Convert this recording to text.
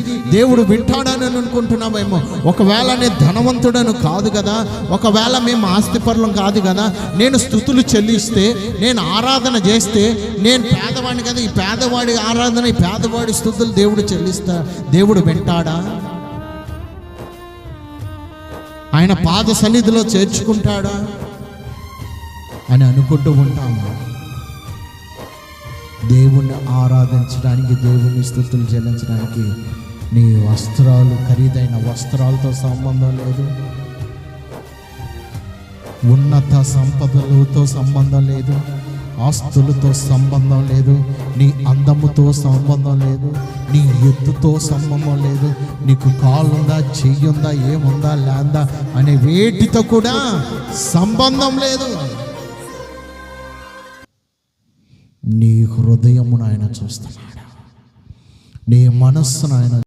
దేవుడు వింటాడని అనుకుంటున్నామేమో ఒకవేళ నేను ధనవంతుడను కాదు కదా ఒకవేళ మేము ఆస్తిపరులం కాదు కదా నేను స్థుతులు చెల్లిస్తే నేను ఆరాధన చేస్తే నేను పేదవాడిని కదా ఈ పేదవాడి ఆరాధన ఈ పేదవాడి స్థుతులు దేవుడు చెల్లిస్తా దేవుడు వింటాడా? ఆయన పాద సన్నిధిలో చేర్చుకుంటాడా? అని అనుకుంటూ ఉంటాము. దేవుణ్ణి ఆరాధించడానికి దేవుని స్థుతులు చెల్లించడానికి నీ వస్త్రాలు ఖరీదైన వస్త్రాలతో సంబంధం లేదు. ఉన్నత సంపదలతో సంబంధం లేదు. ఆస్తులతో సంబంధం లేదు. నీ అందముతో సంబంధం లేదు. నీ ఎత్తుతో సంబంధం లేదు. నీకు కాలుందా చెయ్యుందా ఏముందా లేందా అనే వేటితో కూడా సంబంధం లేదు. నీ హృదయమును ఆయన చూస్తున్నాడు? నీ మనస్సును ఆయన